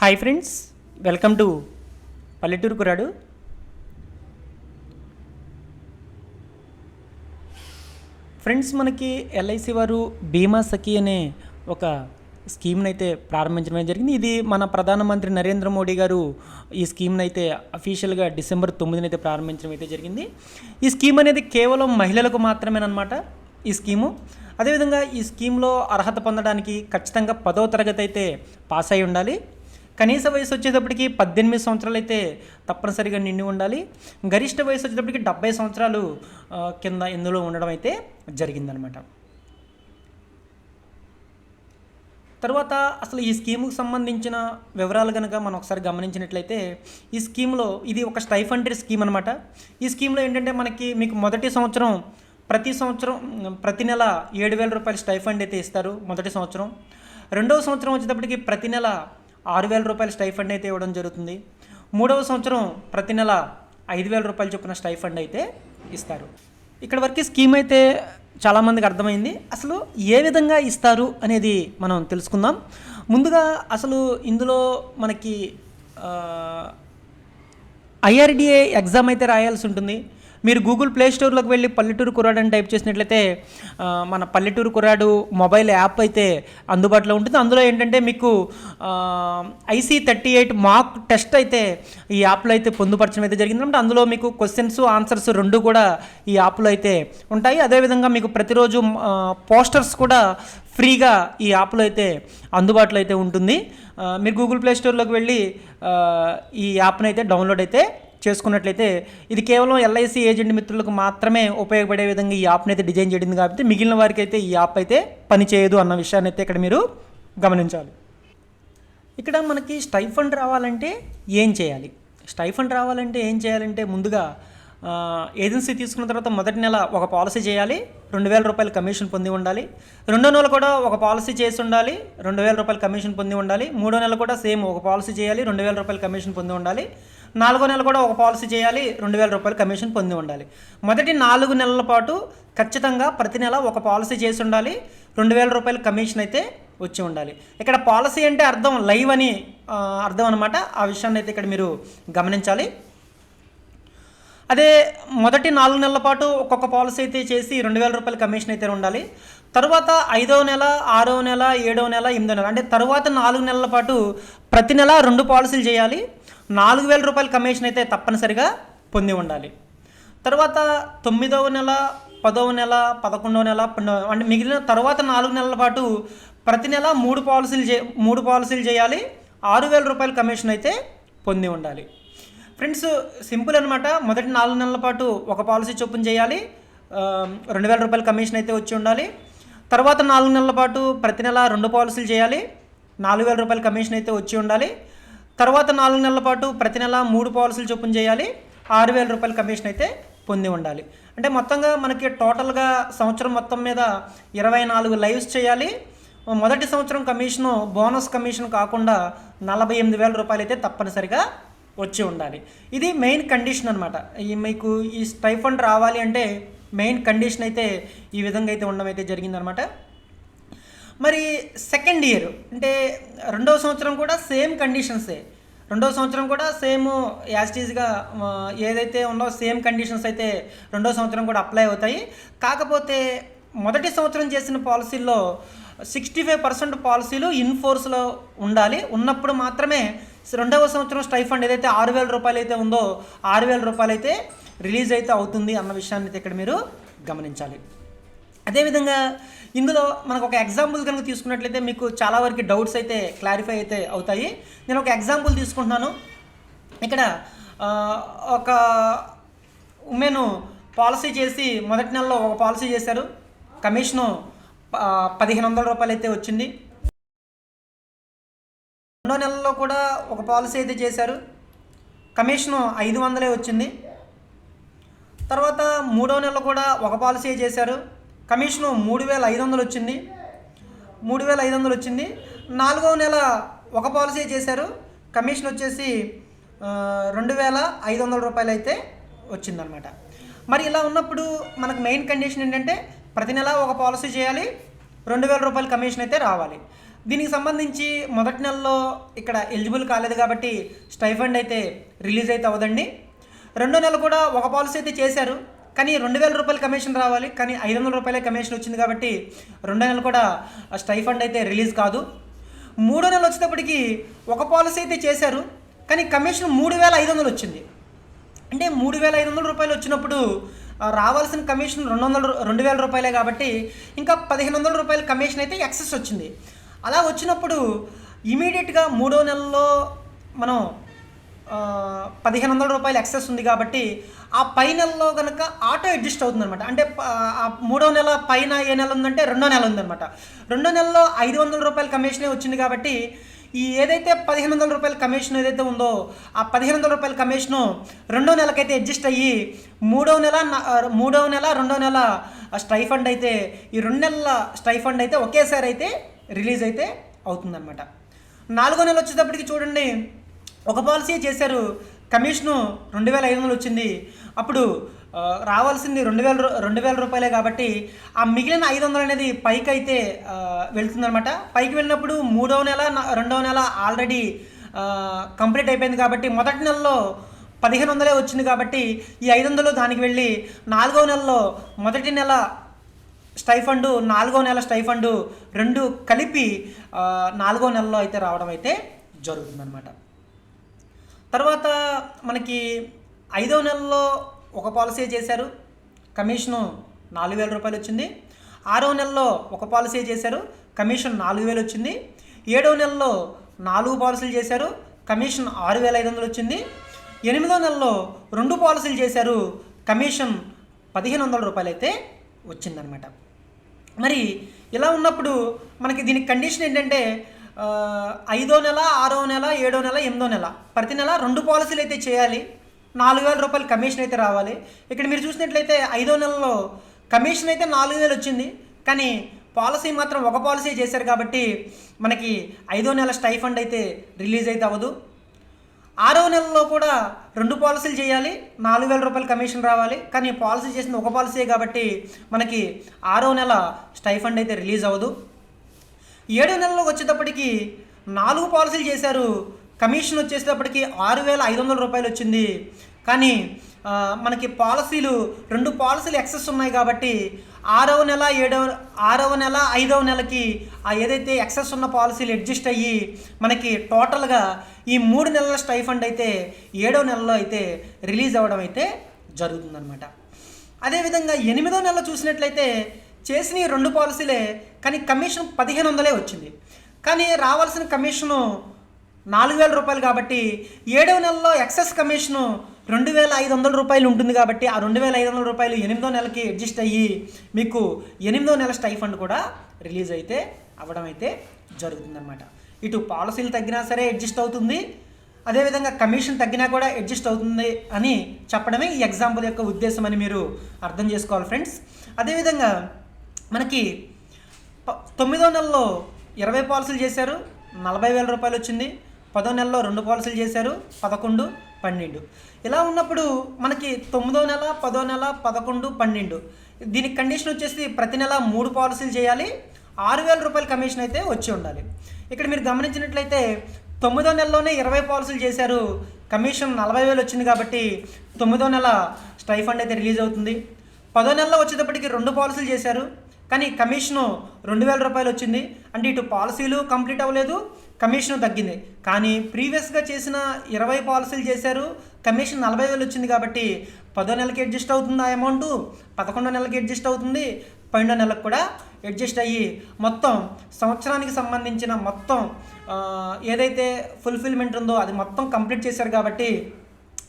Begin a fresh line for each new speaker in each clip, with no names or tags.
Hi friends welcome to పల్లెటూరు కురాడు friends మనకి LIC వారు బీమా సఖి అనే ఒక స్కీమ్ని అయితే ప్రారంభించడం జరిగింది. ఇది మన ప్రధానమంత్రి నరేంద్ర మోడీ గారు ఈ స్కీమ్ని అయితే అఫీషియల్గా డిసెంబర్ తొమ్మిదిన అయితే ప్రారంభించడం అయితే జరిగింది. ఈ స్కీమ్ అనేది కేవలం మహిళలకు మాత్రమేనమాట ఈ స్కీము అదేవిధంగా ఈ స్కీమ్లో అర్హత పొందడానికి ఖచ్చితంగా పదో తరగతి అయితే పాస్ అయి ఉండాలి. కనీస వయసు వచ్చేటప్పటికి పద్దెనిమిది సంవత్సరాలు అయితే తప్పనిసరిగా నిండి ఉండాలి. గరిష్ట వయసు వచ్చేటప్పటికి డెబ్బై సంవత్సరాలు కింద ఇందులో ఉండడం అయితే జరిగిందనమాట. తర్వాత అసలు ఈ స్కీముకు సంబంధించిన వివరాలు కనుక మనం ఒకసారి గమనించినట్లయితే ఈ స్కీమ్లో ఇది ఒక స్టైఫండరీ స్కీమ్ అనమాట. ఈ స్కీమ్లో ఏంటంటే మనకి మీకు మొదటి సంవత్సరం ప్రతి సంవత్సరం ప్రతి నెల ఏడు వేల రూపాయల స్టైఫండ్ అయితే ఇస్తారు మొదటి సంవత్సరం. రెండవ సంవత్సరం వచ్చేటప్పటికి ప్రతి నెల ఆరు వేల రూపాయల స్టైఫండ్ అయితే ఇవ్వడం జరుగుతుంది. మూడవ సంవత్సరం ప్రతి నెల ఐదు వేల రూపాయలు చొప్పున స్టైఫండ్ అయితే ఇస్తారు. ఇక్కడ వరకు స్కీమ్ అయితే చాలామందికి అర్థమైంది. అసలు ఏ విధంగా ఇస్తారు అనేది మనం తెలుసుకుందాం. ముందుగా అసలు ఇందులో మనకి ఐఆర్డిఏ ఎగ్జామ్ అయితే రాయాల్సి ఉంటుంది. మీరు గూగుల్ ప్లే స్టోర్లోకి వెళ్ళి పల్లెటూరు కురాడు అని టైప్ చేసినట్లయితే మన పల్లెటూరు కురాడు మొబైల్ యాప్ అయితే అందుబాటులో ఉంటుంది. అందులో ఏంటంటే మీకు IC thirty eight mock test అయితే ఈ యాప్లో అయితే పొందుపరచడం అయితే జరిగింది. అంటే అందులో మీకు క్వశ్చన్స్ ఆన్సర్స్ రెండు కూడా ఈ యాప్లో అయితే ఉంటాయి. అదేవిధంగా మీకు ప్రతిరోజు పోస్టర్స్ కూడా ఫ్రీగా ఈ యాప్లో అయితే అందుబాటులో అయితే ఉంటుంది. మీరు గూగుల్ ప్లే స్టోర్లోకి వెళ్ళి ఈ యాప్ని అయితే డౌన్లోడ్ అయితే చేసుకున్నట్లయితే ఇది కేవలం ఎల్ఐసి ఏజెంట్ మిత్రులకు మాత్రమే ఉపయోగపడే విధంగా ఈ యాప్ని అయితే డిజైన్ చేయడింది కాబట్టి మిగిలిన వారికి అయితే ఈ యాప్ అయితే పనిచేయదు అన్న విషయాన్ని అయితే ఇక్కడ మీరు గమనించాలి. ఇక్కడ మనకి స్టైఫండ్ రావాలంటే ఏం చేయాలి? స్టైఫండ్ రావాలంటే ఏం చేయాలంటే ముందుగా ఏజెన్సీ తీసుకున్న తర్వాత మొదటి నెల ఒక పాలసీ చేయాలి రెండు వేల రూపాయలు కమిషన్ పొంది ఉండాలి రెండో నెల కూడా ఒక పాలసీ చేసి ఉండాలి రెండు వేల రూపాయలు కమిషన్ పొంది ఉండాలి మూడో నెల కూడా సేమ్ ఒక పాలసీ చేయాలి రెండు వేల రూపాయలు కమిషన్ పొంది ఉండాలి నాలుగో నెల కూడా ఒక పాలసీ చేయాలి రెండు వేల రూపాయలు కమిషన్ పొంది ఉండాలి. మొదటి నాలుగు నెలల పాటు ఖచ్చితంగా ప్రతి నెల ఒక పాలసీ చేసి ఉండాలి రెండు వేల రూపాయల కమిషన్ అయితే వచ్చి ఉండాలి. ఇక్కడ పాలసీ అంటే అర్థం లైవ్ అని అర్థం అనమాట ఆ విషయాన్ని అయితే ఇక్కడ మీరు గమనించాలి. అదే మొదటి నాలుగు నెలల పాటు ఒక్కొక్క పాలసీ అయితే చేసి రెండు వేల రూపాయల కమిషన్ అయితే ఉండాలి. తర్వాత ఐదవ నెల ఆరవ నెల ఏడవ నెల ఎనిమిదో నెల అంటే తర్వాత నాలుగు నెలల పాటు ప్రతి నెల రెండు పాలసీలు చేయాలి. నాలుగు వేల రూపాయల కమిషన్ అయితే తప్పనిసరిగా పొంది ఉండాలి. తర్వాత తొమ్మిదవ నెల పదవ నెల పదకొండవ నెల అంటే మిగిలిన తర్వాత నాలుగు నెలల పాటు ప్రతి నెల మూడు పాలసీలు చే మూడు పాలసీలు చేయాలి. ఆరు వేల రూపాయల కమిషన్ అయితే పొంది ఉండాలి. ఫ్రెండ్స్ సింపుల్ అనమాట మొదటి నాలుగు నెలల పాటు ఒక పాలసీ చొప్పున చేయాలి. రెండు వేల రూపాయల కమిషన్ అయితే వచ్చి ఉండాలి. తర్వాత నాలుగు నెలల పాటు ప్రతి నెల రెండు పాలసీలు చేయాలి. నాలుగు వేల రూపాయల కమిషన్ అయితే వచ్చి ఉండాలి. తర్వాత నాలుగు నెలల పాటు ప్రతి నెల మూడు పాలసీలు చొప్పున చేయాలి. ఆరు వేల రూపాయల కమిషన్ అయితే పొంది ఉండాలి. అంటే మొత్తంగా మనకి టోటల్గా సంవత్సరం మొత్తం మీద ఇరవై నాలుగు లైవ్స్ చేయాలి. మొదటి సంవత్సరం కమిషను బోనస్ కమిషన్ కాకుండా నలభై ఎనిమిది వేల రూపాయలు అయితే తప్పనిసరిగా వచ్చి ఉండాలి. ఇది మెయిన్ కండిషన్ అనమాట ఈ మీకు ఈ స్టైఫండ్ రావాలి అంటే మెయిన్ కండిషన్ అయితే ఈ విధంగా అయితే ఉండడం అయితే జరిగిందనమాట మరి సెకండ్ ఇయర్ అంటే రెండవ సంవత్సరం కూడా సేమ్ కండిషన్సే రెండవ సంవత్సరం కూడా సేమ్ యాజిటీజ్గా ఏదైతే ఉందో సేమ్ కండిషన్స్ అయితే రెండవ సంవత్సరం కూడా అప్లై అవుతాయి. కాకపోతే మొదటి సంవత్సరం చేసిన పాలసీల్లో సిక్స్టీ ఫైవ్ పర్సెంట్ పాలసీలు ఇన్ ఫోర్స్లో ఉండాలి. ఉన్నప్పుడు మాత్రమే రెండవ సంవత్సరం స్టైఫండ్ ఏదైతే ఆరు వేల రూపాయలు అయితే ఉందో ఆరు వేల రూపాయలు అయితే రిలీజ్ అయితే అవుతుంది అన్న విషయాన్ని అయితే ఇక్కడ మీరు గమనించాలి. అదేవిధంగా ఇందులో మనకు ఒక ఎగ్జాంపుల్ కనుక తీసుకున్నట్లయితే మీకు చాలా వరకు డౌట్స్ అయితే క్లారిఫై అయితే అవుతాయి. నేను ఒక ఎగ్జాంపుల్ తీసుకుంటున్నాను. ఇక్కడ ఒక ఉమెన్ పాలసీ చేసి మొదటి నెలలో ఒక పాలసీ చేశారు. కమిషను పదిహేను వందల రూపాయలు అయితే వచ్చింది. రెండో నెలలో కూడా ఒక పాలసీ అయితే చేశారు. కమిషను ఐదు వందలే వచ్చింది. తర్వాత మూడో నెల కూడా ఒక పాలసీ చేశారు. కమిషను మూడు వేల ఐదు వందలు వచ్చింది. మూడు వేల ఐదు వందలు వచ్చింది. నాలుగవ నెల ఒక పాలసీ చేశారు. కమిషన్ వచ్చేసి రెండు వేల ఐదు వందల రూపాయలు అయితే వచ్చిందనమాట మరి ఇలా ఉన్నప్పుడు మనకు మెయిన్ కండిషన్ ఏంటంటే ప్రతి నెల ఒక పాలసీ చేయాలి రెండు వేల రూపాయల కమిషన్ అయితే రావాలి. దీనికి సంబంధించి మొదటి నెలలో ఇక్కడ ఎలిజిబుల్ కాలేదు కాబట్టి స్టైఫండ్ అయితే రిలీజ్ అయితే అవ్వదండి. రెండో నెల కూడా ఒక పాలసీ అయితే చేశారు. కానీ రెండు వేల రూపాయల కమిషన్ రావాలి కానీ ఐదు వందల రూపాయల కమిషన్ వచ్చింది కాబట్టి రెండో నెలలు కూడా స్టైఫండ్ అయితే రిలీజ్ కాదు. మూడో నెలలు వచ్చేటప్పటికి ఒక పాలసీ అయితే చేశారు కానీ కమిషన్ మూడు వేల ఐదు వందలు వచ్చింది. అంటే మూడు వేల ఐదు వందల రూపాయలు వచ్చినప్పుడు రావాల్సిన కమిషన్ రెండు వందల రెండు వేల రూపాయలే కాబట్టి ఇంకా పదిహేను వందల రూపాయల కమిషన్ అయితే ఎక్సెస్ వచ్చింది. అలా వచ్చినప్పుడు ఇమీడియట్గా మూడో నెలలో మనం పదిహేను వందల రూపాయలు ఎక్సెస్ ఉంది కాబట్టి ఆ పై నెలలో కనుక ఆటో అడ్జస్ట్ అవుతుంది అనమాట అంటే ఆ మూడో నెల పైన ఏ నెల ఉందంటే రెండో నెల ఉందన్నమాట. రెండో నెలలో ఐదు వందల రూపాయల కమిషనే వచ్చింది కాబట్టి ఈ ఏదైతే పదిహేను వందల రూపాయల కమిషన్ ఏదైతే ఉందో ఆ పదిహేను వందల రూపాయల కమిషను రెండో నెలకైతే అడ్జస్ట్ అయ్యి మూడో నెల మూడో నెల రెండో నెల స్టైఫండ్ అయితే ఈ రెండు నెలల స్టైఫండ్ అయితే ఒకేసారి అయితే రిలీజ్ అయితే అవుతుందన్నమాట. నాలుగో నెల వచ్చేటప్పటికి చూడండి ఒక పాలసీ చేశారు. కమిషను రెండు వేల ఐదు వందలు వచ్చింది. అప్పుడు రావాల్సింది రెండు వేల రెండు వేల రూపాయలే కాబట్టి ఆ మిగిలిన ఐదు వందలు అనేది పైకి అయితే వెళ్తుందనమాట పైకి వెళ్ళినప్పుడు మూడవ నెల రెండవ నెల ఆల్రెడీ కంప్లీట్ అయిపోయింది కాబట్టి మొదటి నెలలో పదిహేను వందలే వచ్చింది కాబట్టి ఈ ఐదు వందలు దానికి వెళ్ళి నాలుగవ నెలలో మొదటి నెల స్టైఫండు నాలుగో నెల స్టైఫండు రెండు కలిపి నాలుగో నెలలో అయితే రావడం అయితే జరుగుతుందన్నమాట. తర్వాత మనకి ఐదో నెలలో ఒక పాలసీ చేశారు. కమిషను నాలుగు వేల రూపాయలు వచ్చింది. ఆరో నెలలో ఒక పాలసీ చేశారు. కమిషన్ నాలుగు వేలు వచ్చింది. ఏడో నెలలో నాలుగు పాలసీలు చేశారు. కమిషన్ ఆరు వేల ఐదు వందలు వచ్చింది. ఎనిమిదో నెలలో రెండు పాలసీలు చేశారు. కమిషన్ పదిహేను వందల రూపాయలు అయితే వచ్చిందనమాట మరి ఇలా ఉన్నప్పుడు మనకి దీనికి కండిషన్ ఏంటంటే ఐదో నెల ఆరో నెల ఏడో నెల ఎనిమిదో నెల. ప్రతి నెల రెండు పాలసీలు అయితే చేయాలి. నాలుగు వేల రూపాయలు కమిషన్ అయితే రావాలి. ఇక్కడ మీరు చూసినట్లయితే ఐదో నెలలో కమిషన్ అయితే నాలుగు వేలు వచ్చింది. కానీ పాలసీ మాత్రం ఒక పాలసీ చేశారు కాబట్టి మనకి ఐదో నెల స్టైఫండ్ అయితే రిలీజ్ అయితే అవ్వదు. ఆరో నెలలో కూడా రెండు పాలసీలు చేయాలి. నాలుగు వేల రూపాయలు కమిషన్ రావాలి. కానీ పాలసీ చేసింది ఒక పాలసీ కాబట్టి మనకి ఆరో నెల స్టైఫండ్ అయితే రిలీజ్ అవ్వదు. ఏడో నెలలో వచ్చేటప్పటికి నాలుగు పాలసీలు చేశారు. కమిషన్ వచ్చేటప్పటికి ఆరు వేల ఐదు వందల రూపాయలు వచ్చింది. కానీ మనకి పాలసీలు రెండు పాలసీలు ఎక్సెస్ ఉన్నాయి కాబట్టి ఆరవ నెల ఏడవ ఆరవ నెల ఐదవ నెలకి ఆ ఏదైతే ఎక్సెస్ ఉన్న పాలసీలు అడ్జస్ట్ అయ్యి మనకి టోటల్గా ఈ మూడు నెలల స్టైఫండ్ అయితే ఏడో నెలలో అయితే రిలీజ్ అవ్వడం అయితే జరుగుతుందన్నమాట. అదేవిధంగా ఎనిమిదో నెల చూసినట్లయితే చేసిన ఈ రెండు పాలసీలే కానీ కమిషన్ పదిహేను వందలే వచ్చింది. కానీ రావాల్సిన కమిషను నాలుగు వేల రూపాయలు కాబట్టి ఏడవ నెలలో ఎక్సెస్ కమిషను రెండు వేల ఐదు వందల రూపాయలు ఉంటుంది కాబట్టి ఆ రెండు వేల ఐదు వందల రూపాయలు ఎనిమిదో నెలకి అడ్జస్ట్ అయ్యి మీకు ఎనిమిదో నెల స్టైఫండ్ కూడా రిలీజ్ అయితే అవ్వడం అయితే జరుగుతుందన్నమాట. ఇటు పాలసీలు తగ్గినా సరే అడ్జస్ట్ అవుతుంది. అదేవిధంగా కమిషన్ తగ్గినా కూడా అడ్జస్ట్ అవుతుంది అని చెప్పడమే ఈ ఎగ్జాంపుల్ యొక్క ఉద్దేశం అని మీరు అర్థం చేసుకోవాలి ఫ్రెండ్స్. అదేవిధంగా మనకి తొమ్మిదో నెలలో ఇరవై పాలసీలు చేశారు నలభై వేల రూపాయలు వచ్చింది. పదో నెలలో రెండు పాలసీలు చేశారు పదకొండు పన్నెండు. ఇలా ఉన్నప్పుడు మనకి తొమ్మిదో నెల పదో నెల పదకొండు పన్నెండు. దీనికి కండిషన్ వచ్చేసి ప్రతి నెల మూడు పాలసీలు చేయాలి ఆరు వేల రూపాయల కమిషన్ అయితే వచ్చి ఉండాలి. ఇక్కడ మీరు గమనించినట్లయితే తొమ్మిదో నెలలోనే ఇరవై పాలసీలు చేశారు కమిషన్ నలభై వేలు వచ్చింది కాబట్టి తొమ్మిదో నెల స్టైఫండ్ అయితే రిలీజ్ అవుతుంది. పదో నెలలో వచ్చేటప్పటికి రెండు పాలసీలు చేశారు కానీ కమిషను రెండు వేల రూపాయలు వచ్చింది. అంటే ఇటు పాలసీలు కంప్లీట్ అవ్వలేదు కమిషన్ తగ్గింది. కానీ ప్రీవియస్గా చేసిన ఇరవై పాలసీలు చేశారు. కమిషన్ నలభై వేలు వచ్చింది కాబట్టి పదో నెలకి అడ్జస్ట్ అవుతుంది ఆ అమౌంట్ పదకొండో నెలకి అడ్జస్ట్ అవుతుంది. పన్నెండో నెలకు కూడా అడ్జస్ట్ అయ్యి మొత్తం సంవత్సరానికి సంబంధించిన మొత్తం ఏదైతే ఫుల్ఫిల్మెంట్ ఉందో అది మొత్తం కంప్లీట్ చేశారు కాబట్టి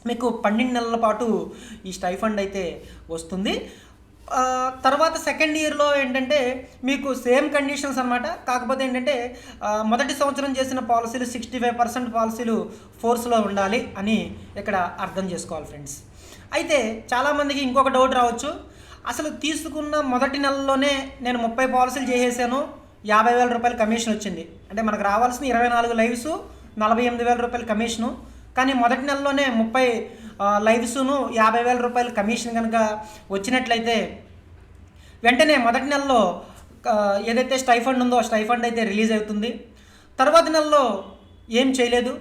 మీకు పన్నెండు నెలల పాటు ఈ స్టైఫండ్ అయితే వస్తుంది. తర్వాత సెకండ్ ఇయర్లో ఏంటంటే మీకు సేమ్ కండిషన్స్ అనమాట కాకపోతే ఏంటంటే మొదటి సంవత్సరం చేసిన పాలసీలు సిక్స్టీ ఫైవ్ పర్సెంట్ పాలసీలు ఫోర్స్లో ఉండాలి అని ఇక్కడ అర్థం చేసుకోవాలి ఫ్రెండ్స్ అయితే చాలామందికి ఇంకొక డౌట్ రావచ్చు. అసలు తీసుకున్న మొదటి నెలలోనే నేను ముప్పై పాలసీలు చేసేసాను యాభై వేల రూపాయల కమిషన్ వచ్చింది. అంటే మనకు రావాల్సిన ఇరవై నాలుగు లైవ్స్ నలభై ఎనిమిది వేల రూపాయల కమిషను కానీ మొదటి నెలలోనే ముప్పై లైవ్స్ను యాభై వేల రూపాయలు కమిషన్ కనుక వచ్చినట్లయితే వెంటనే మొదటి నెలలో ఏదైతే స్టైఫండ్ ఉందో స్టైఫండ్ అయితే రిలీజ్ అవుతుంది. తర్వాత నెలలో ఏం చేయలేదు.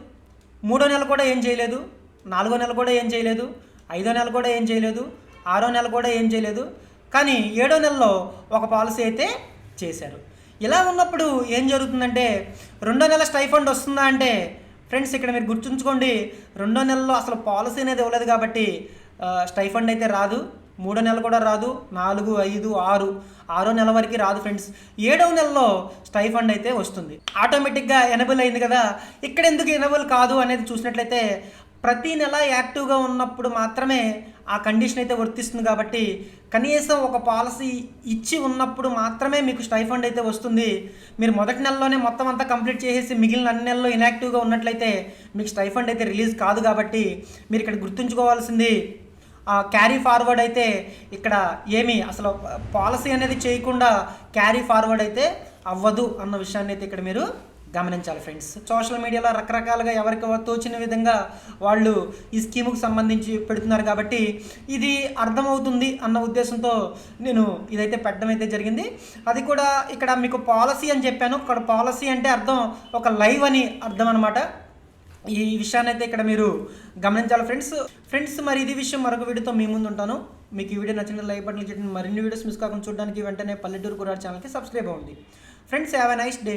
మూడో నెల కూడా ఏం చేయలేదు. నాలుగో నెల కూడా ఏం చేయలేదు. ఐదో నెల కూడా ఏం చేయలేదు. ఆరో నెల కూడా ఏం చేయలేదు. కానీ ఏడో నెలలో ఒక పాలసీ అయితే చేశారు. ఇలా ఉన్నప్పుడు ఏం జరుగుతుందంటే రెండో నెల స్టైఫండ్ వస్తుందా అంటే ఫ్రెండ్స్ ఇక్కడ మీరు గుర్తుంచుకోండి రెండో నెలలో అసలు పాలసీ అనేది ఇవ్వలేదు కాబట్టి స్టైఫండ్ అయితే రాదు. మూడో నెల కూడా రాదు. నాలుగు ఐదు ఆరు ఆరో నెల వరకు రాదు ఫ్రెండ్స్. ఏడవ నెలలో స్టైఫండ్ అయితే వస్తుంది. ఆటోమేటిక్గా ఎనబుల్ అయింది కదా. ఇక్కడ ఎందుకు ఎనబుల్ కాదు అనేది చూసినట్లయితే ప్రతి నెల యాక్టివ్గా ఉన్నప్పుడు మాత్రమే ఆ కండిషన్ అయితే వర్తిస్తుంది కాబట్టి కనీసం ఒక పాలసీ ఇచ్చి ఉన్నప్పుడు మాత్రమే మీకు స్టైఫండ్ అయితే వస్తుంది. మీరు మొదటి నెలలోనే మొత్తం అంతా కంప్లీట్ చేసేసి మిగిలిన అన్ని నెలల్లో ఇనాక్టివ్గా ఉన్నట్లయితే మీకు స్టైఫండ్ అయితే రిలీజ్ కాదు కాబట్టి మీరు ఇక్కడ గుర్తుంచుకోవాల్సింది. క్యారీ ఫార్వర్డ్ అయితే ఇక్కడ ఏమి అసలు పాలసీ అనేది చేయకుండా క్యారీ ఫార్వర్డ్ అయితే అవ్వదు అన్న విషయాన్ని అయితే ఇక్కడ మీరు గమనించాలి ఫ్రెండ్స్ సోషల్ మీడియాలో రకరకాలుగా ఎవరికి తోచిన విధంగా వాళ్ళు ఈ స్కీముకు సంబంధించి పెడుతున్నారు కాబట్టి ఇది అర్థమవుతుంది అన్న ఉద్దేశంతో నేను ఇదైతే పెట్టడం అయితే జరిగింది. అది కూడా ఇక్కడ మీకు పాలసీ అని చెప్పాను. ఇక్కడ పాలసీ అంటే అర్థం ఒక లైవ్ అని అర్థం అనమాట ఈ విషయాన్ని అయితే ఇక్కడ మీరు గమనించాలి ఫ్రెండ్స్ ఫ్రెండ్స్ మరి ఇది విషయం మరొక వీడియోతో మీ ముందు ఉంటాను. మీకు ఈ వీడియో నచ్చిన లైక్ బటన్ చేయడం. మరిన్ని వీడియోస్ మిస్ కాకుండా చూడడానికి వెంటనే పల్లెటూరు కురాడు ఛానల్కి సబ్స్క్రైబ్ అవ్వండి. Friends have a nice day